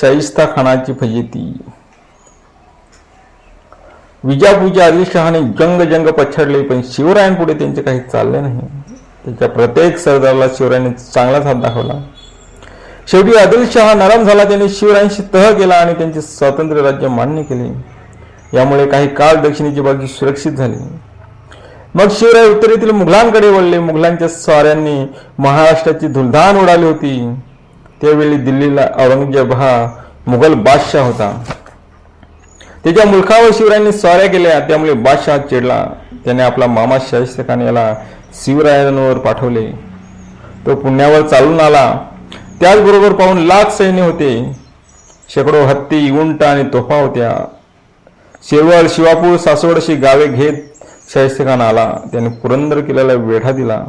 शाहिस्ता खानाची फजिती विजापूरच्या आदिलशहाने जंग जंग पछाडले पण शिवरायांपुढे त्यांचे काही चालले नाही. त्याच्या प्रत्येक सरदाराला शिवरायांनी चांगलाच हात दाखवला. शेवटी आदिलशहा नरम झाला त्याने शिवरायांशी तह केला आणि त्यांचे स्वातंत्र्य राज्य मान्य केले. यामुळे काही काळ दक्षिणेची बाजू सुरक्षित झाली. मग शिवराय उत्तरेतील मुघलांकडे वळले. मुघलांच्या स्वाऱ्यांनी महाराष्ट्राची धुलधान उडाली होती. त्यावेळी दिल्लीला औरंगजेब हा मुघल बादशाह होता. त्याच्या मुलखावर शिवरायांनी स्वाऱ्या केल्या त्यामुळे बादशाह चिडला. त्याने आपला मामा शाहिस्त खान याला शिवरायांवर पाठवले. तो पुण्यावर चालून आला. त्याचबरोबर पाहून लाख सैन्य होते. शेकडो हत्ती उंट आणि तोफा होत्या. शिरवळ शिवापूर सासवड अशी गावे घेत शाहिस्त खान आला. त्याने पुरंदर किल्ल्याला वेढा दिला.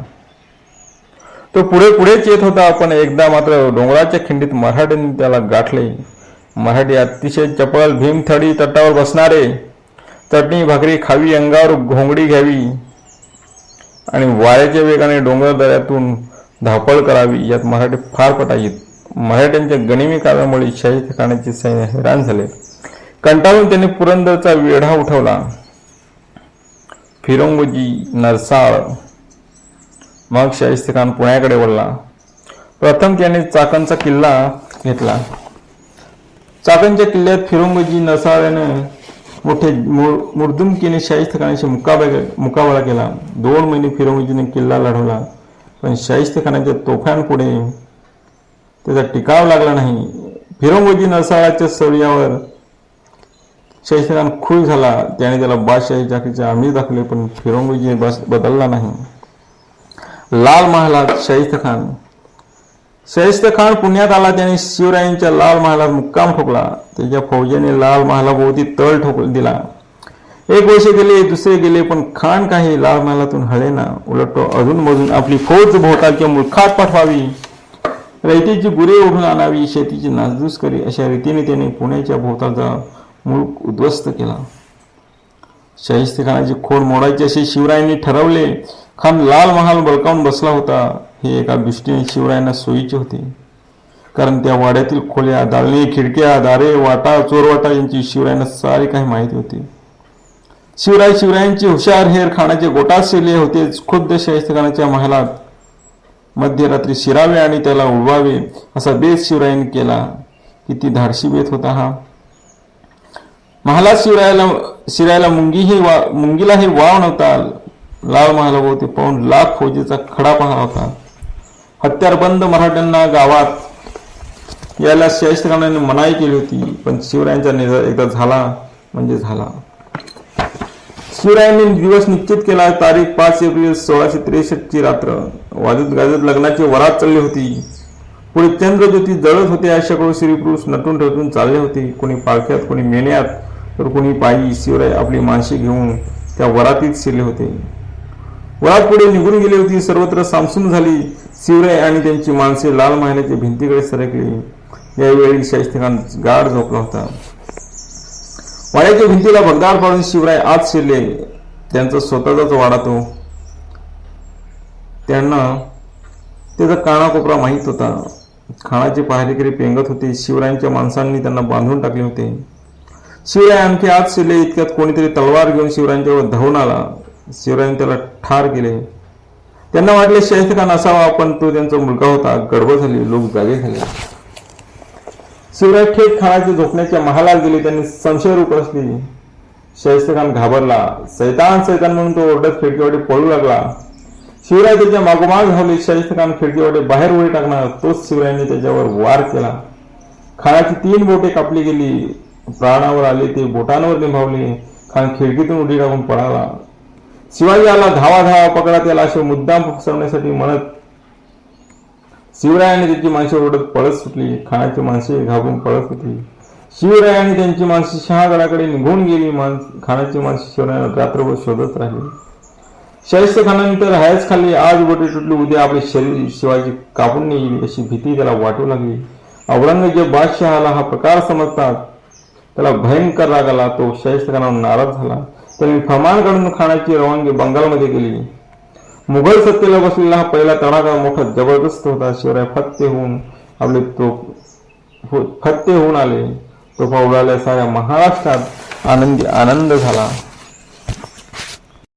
तो पुढे पुढेच येत होता पण एकदा मात्र डोंगराच्या खिंडीत मराठ्यांनी त्याला गाठले. मराठी अतिशय चपळ भीमथडी तटावर बसणारे. चटणी भाकरी खावी अंगावर घोंगडी घ्यावी. आणि वाऱ्याच्या वेगाने डोंगर दऱ्यातून धावपळ करावी यात मराठी फार पटाईत. मराठ्यांच्या गणिमी कार्यामुळे शाही ठिकाणाचे सैन्य हैराण झाले. कंटाळून त्यांनी पुरंदरचा वेढा उठवला. फिरंगोजी नरसाळ मग शाहिस्त खान पुण्याकडे वळला. प्रथम त्याने चाकणचा किल्ला घेतला. चाकणच्या किल्ल्यात फिरंगोजी नसाळ्याने मोठे मु- मुर्दुमकीने शाहिस्त खानाशी मुकाबला मुकाबला केला. दोन महिने फिरंगोजीने किल्ला लढवला. पण शाहिस्तखानाच्या तोफ्यांपुढे त्याचा टिकाव लागला नाही. फिरंगोजी नसाळाच्या सौर्यावर शाहिस्त खान खुश झाला. त्याने त्याला बादशाही जाकीचे आमिर दाखवले पण फिरंगोजी बस बदलला नाही. लाल महालात शाहिस्त खान. शाहिस्त खान पुण्यात आला त्याने शिवरायांच्या लाल महालात मुक्काम ठोकला. त्याच्या फौजेने लाल महालाभोवती तळ ठोक दिला. एक वर्ष गेले दुसरे गेले पण खान काही लाल महालातून हळेना उलट तो अजून मधून आपली फौज भोवतालच्या मुलखात पाठवावी. रयतेची गुरे ओढून आणावी शेतीची नासधूस करी अशा रीतीने त्याने पुण्याच्या भोवतालचा मुलक उद्ध्वस्त केला. शाहिस्त खानाची खोड मोडायची असे शिवरायांनी ठरवले. खान लाल महाल बळकावून बसला होता. हे एका दृष्टीने शिवरायांना सोयीचे होते. कारण त्या वाड्यातील खोल्या दालने खिडक्या दारे वाटा चोरवाटा यांची शिवरायांना सारी काही माहिती होती. शिवराय शिवरायांची हुशार हेर खानाचे गोटात शिरले होते. खुद्द शाहिस्तखानाच्या महालात मध्यरात्री शिरावे आणि त्याला उडवावे असा बेत शिवरायांनी केला. किती धाडशी बेत होता हा. महालात शिवरायाला शिरायला मुंगी हे वा मुंगीला हे वाव नव्हता. लाल महालाभोवती पाहून लाख फौजेचा खडा पाहला होता. हत्यारबंद मराठ्यांना गावात यायला शाहिस्तखानाने मनाई केली होती पण शिवरायांचा निर्धार एकदा झाला म्हणजे झाला. शिवरायांनी दिवस निश्चित केला. तारीख पाच एप्रिल सोळाशे त्रेसष्ट ची रात्र. वाजत गाजत लग्नाची वरात चालली होती. पुढे चंद्रज्योती जळत होते अशाकडून स्त्री पुरुष नटून ठेवून चालले होते. कोणी पालख्यात कोणी मेण्यात. तर कोणी पायी शिवराय आपली माणसे घेऊन त्या वरातीत शिरले होते. वरात पुढे निघून गेली होती. सर्वत्र सामसूम झाली. शिवराय आणि त्यांची माणसे लाल महालाच्या भिंतीकडे सरकली. यावेळी शाहिस्तेखान गाढ झोपला होता. वाड्याच्या भिंतीला भगदार पाडून शिवराय आत शिरले. त्यांचा स्वतःचाच वाडा तो. त्यांना त्याचा कानाकोपरा माहीत होता. खाणाचे पहारेकरी पेंगत होते. शिवरायांच्या माणसांनी त्यांना बांधून टाकले होते. शिवराय आणखी आत शिरले इतक्यात कोणीतरी तलवार घेऊन शिवरायांच्यावर धावून आला. शिवरायांनी त्याला ठार केले. त्यांना वाटले शाहिस्त खान असावा पण तो त्यांचा मुलगा होता गडबड झाली लोक जागे झाले. शिवराय थेट खानाच्या झोपण्याच्या महालात गेले त्यांनी संशयरूप असली शाहिस्त खान घाबरला. सैतान सैतान म्हणून तो ओरडत खिडकीवाटे पळू लागला. शिवराय त्याच्या मागोमाग धावले शाहिस्त खान बाहेर उडी टाकणार तोच शिवरायांनी त्याच्यावर वार केला. खानाची तीन बोटे कापली गेली. प्राणावर आले ते बोटांवर निभावले खान खिडकीतून उडी टाकून पळाला. शिवाजी आला धावा धावा पकडा त्याला असे मुद्दाम फसवण्यासाठी म्हणत शिवरायाने त्याची माणसे ओरडत पळत सुटली खानाची माणसे घाबरून पळत होती. शिवरायाने त्यांची माणसे शहागडाकडे निघून गेली माणस खानाची माणसे शिवरायाने रात्रभर शोधत राहिली. शाहिस्त खानानंतर हायच खाल्ली आज बोटे तुटली उद्या आपले शरीर शिवाजी कापून येईल अशी भीती त्याला वाटू लागली. औरंगजेब बादशहाला हा प्रकार समजतात. त्याला भयंकर राग आला तो शहिस्तखानावर नाराज झाला. त्यांनी फमानकडून काढून रवानगी बंगालमध्ये केली. मुघल सत्तेला बसलेला हा पहिला तडाखा मोठा जबरदस्त होता. शिवराय फत्ते होऊन आपले तो हो, फत्ते होऊन आले. तो पावलाल्या साऱ्या महाराष्ट्रात आनंदी आनंद झाला.